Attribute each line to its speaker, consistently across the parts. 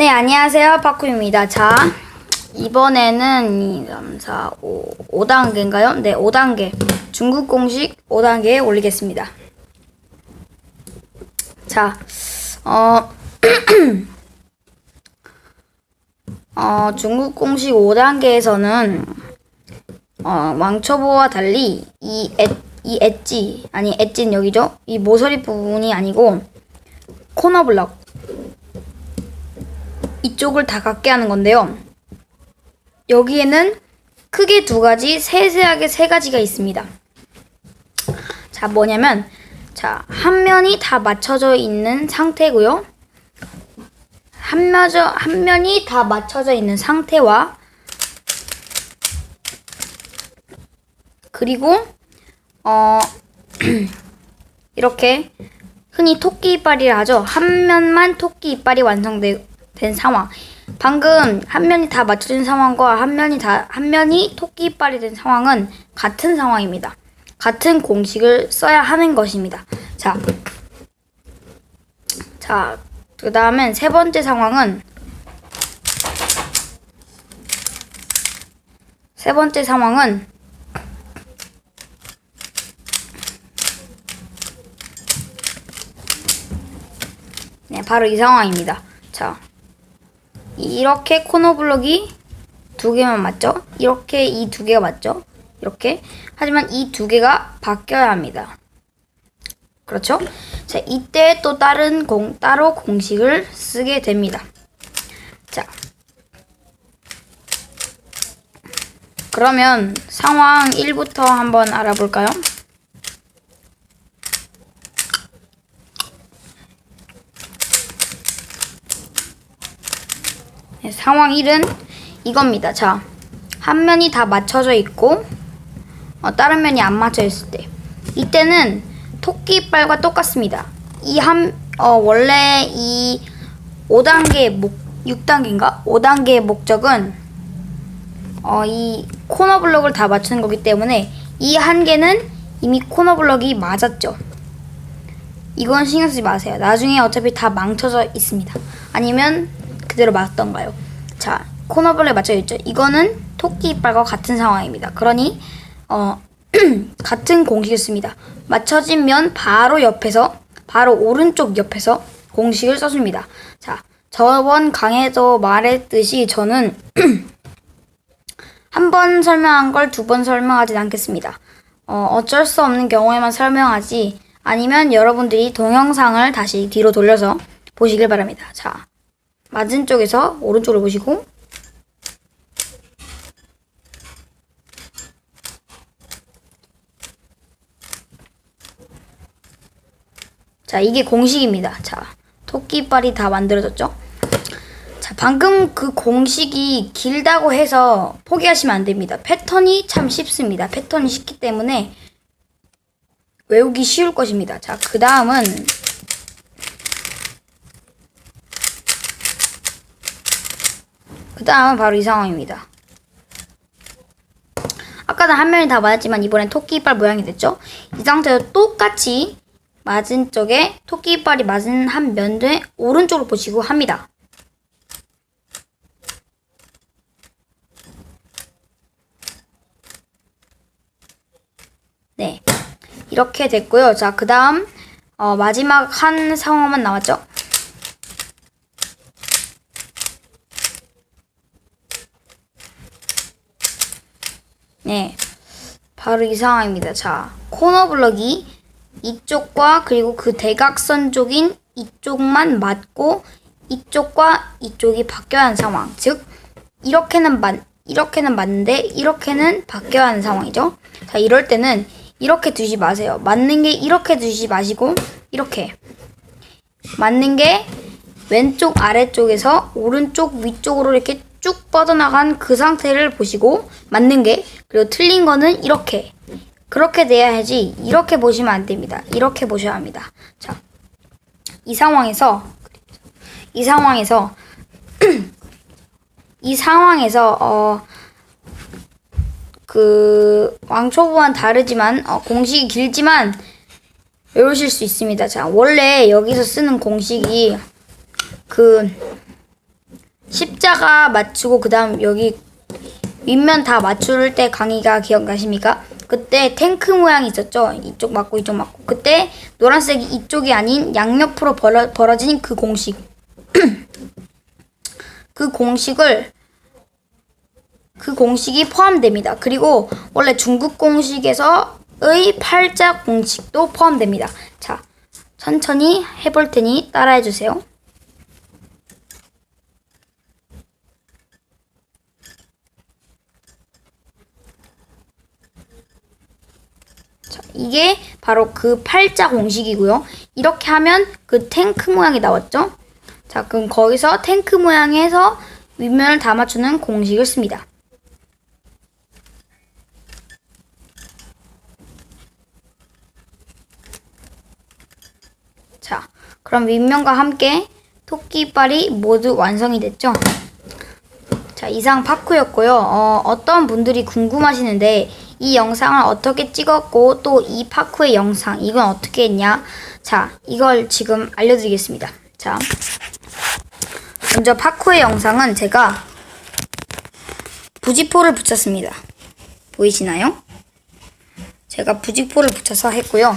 Speaker 1: 네, 안녕하세요. 파쿠입니다. 자, 이번에는 2, 3, 4, 5, 5단계인가요? 네, 5단계. 중국 공식 5단계에 올리겠습니다. 자, 어, 어, 중국 공식 5단계에서는 어, 왕초보와 달리 이 엣, 이 엣지, 아니 엣지는 여기죠? 이 모서리 부분이 아니고 코너 블럭 이쪽을 다 갖게 하는 건데요. 여기에는 크게 두 가지, 세세하게 세 가지가 있습니다. 자, 뭐냐면, 자, 한 면이 다 맞춰져 있는 상태고요. 한, 면저, 한 면이 다 맞춰져 있는 상태와, 그리고, 어, 이렇게 흔히 토끼 이빨이라 하죠. 한 면만 토끼 이빨이 완성 된 상황. 방금 한 면이 다 맞춰진 상황과 한 면이 다 한 면이 토끼 이빨이 된 상황은 같은 상황입니다. 같은 공식을 써야 하는 것입니다. 자, 자, 그 다음엔 세 번째 상황은 세 번째 상황은 네, 바로 이 상황입니다. 자, 이렇게 코너 블럭이 두 개만 맞죠? 이렇게 이 두 개가 맞죠? 이렇게. 하지만 이 두 개가 바뀌어야 합니다. 그렇죠? 자, 이때 또 다른 공, 따로 공식을 쓰게 됩니다. 자. 그러면 상황 1부터 한번 알아볼까요? 상황 1은 이겁니다. 자, 한 면이 다 맞춰져 있고 어, 다른 면이 안 맞춰 있을 때 이때는 토끼 이빨과 똑같습니다. 이 한 어, 원래 이 5단계 목 6단계인가? 5단계의 목적은 어, 이 코너 블럭을 다 맞추는 거기 때문에 이 한 개는 이미 코너 블럭이 맞았죠. 이건 신경 쓰지 마세요. 나중에 어차피 다 망쳐져 있습니다. 아니면 그대로 맞던가요? 자, 코너블럭에 맞춰 있죠. 이거는 토끼 이빨과 같은 상황입니다. 그러니 어 같은 공식을 씁니다. 맞춰진 면 바로 옆에서 바로 오른쪽 옆에서 공식을 써줍니다. 자, 저번 강에도 말했듯이 저는 한 번 설명한 걸 두 번 설명하진 않겠습니다. 어, 어쩔 수 없는 경우에만 설명하지 아니면 여러분들이 동영상을 다시 뒤로 돌려서 보시길 바랍니다. 자, 맞은 쪽에서 오른쪽을 보시고 자, 이게 공식입니다. 자, 토끼빨이 다 만들어졌죠? 자, 방금 그 공식이 길다고 해서 포기하시면 안 됩니다. 패턴이 참 쉽습니다. 패턴이 쉽기 때문에 외우기 쉬울 것입니다. 자, 그 다음은 그 다음은 바로 이 상황입니다. 아까는 한 면이 다 맞았지만 이번엔 토끼 이빨 모양이 됐죠? 이 상태로 똑같이 맞은 쪽에 토끼 이빨이 맞은 한 면에 오른쪽으로 보시고 합니다. 네. 이렇게 됐고요. 자, 그 다음, 어, 마지막 한 상황만 남았죠? 네. 바로 이 상황입니다. 자, 코너 블럭이 이쪽과 그리고 그 대각선 쪽인 이쪽만 맞고 이쪽과 이쪽이 바뀌어야 하는 상황. 즉, 이렇게는 맞, 이렇게는 맞는데 이렇게는 바뀌어야 하는 상황이죠. 자, 이럴 때는 이렇게 두지 마세요. 맞는 게 이렇게 두지 마시고 이렇게 맞는 게 왼쪽 아래쪽에서 오른쪽 위쪽으로 이렇게 쭉 뻗어나간 그 상태를 보시고 맞는 게 그리고 틀린 거는 이렇게 그렇게 돼야지 이렇게 보시면 안 됩니다. 이렇게 보셔야 합니다. 자, 이 상황에서 이 상황에서 이 상황에서 어. 그 왕초보와는 다르지만 어, 공식이 길지만 외우실 수 있습니다. 자, 원래 여기서 쓰는 공식이 그 팔자가 맞추고 그다음 여기 윗면 다 맞출 때 강의가 기억나십니까? 그때 탱크 모양이 있었죠. 이쪽 맞고 이쪽 맞고. 그때 노란색이 이쪽이 아닌 양옆으로 벌어, 벌어진 그 공식. 그 공식을 그 공식이 포함됩니다. 그리고 원래 중국 공식에서의 팔자 공식도 포함됩니다. 자, 천천히 해볼 테니 따라해 주세요. 이게 바로 그 팔자 공식이고요. 이렇게 하면 그 탱크 모양이 나왔죠? 자, 그럼 거기서 탱크 모양에서 윗면을 다 맞추는 공식을 씁니다. 자, 그럼 윗면과 함께 토끼 이빨이 모두 완성이 됐죠? 자, 이상 파쿠였고요. 어, 어떤 분들이 궁금하시는데 이 영상을 어떻게 찍었고 또 이 파쿠의 영상 이건 어떻게 했냐? 자, 이걸 지금 알려드리겠습니다. 자, 먼저 파쿠의 영상은 제가 부지포를 붙였습니다. 보이시나요? 제가 부지포를 붙여서 했고요.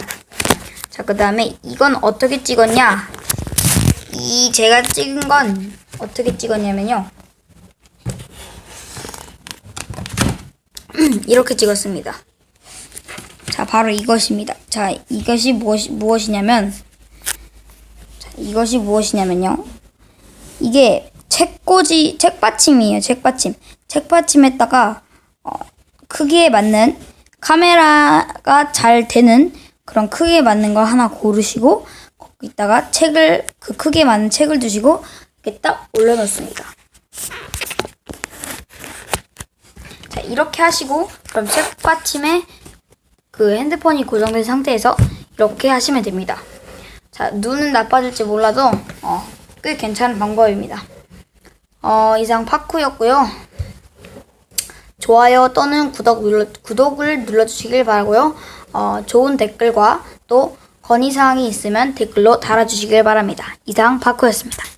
Speaker 1: 자, 그 다음에 이건 어떻게 찍었냐? 이 제가 찍은 건 어떻게 찍었냐면요. 이렇게 찍었습니다. 자, 바로 이것입니다. 자, 이것이 무엇이, 무엇이냐면, 자, 이것이 무엇이냐면요. 이게 책꽂이, 책받침이에요. 책받침. 책받침에다가, 어, 크기에 맞는, 카메라가 잘 되는 그런 크기에 맞는 걸 하나 고르시고, 거기다가 책을, 그 크기에 맞는 책을 두시고, 이렇게 딱 올려놓습니다. 자, 이렇게 하시고 그럼 책받침에 그 핸드폰이 고정된 상태에서 이렇게 하시면 됩니다. 자, 눈은 나빠질지 몰라도 어, 꽤 괜찮은 방법입니다. 어, 이상 파쿠였고요. 좋아요 또는 구독 눌러, 구독을 눌러주시길 바라고요. 어, 좋은 댓글과 또 건의사항이 있으면 댓글로 달아주시길 바랍니다. 이상 파쿠였습니다.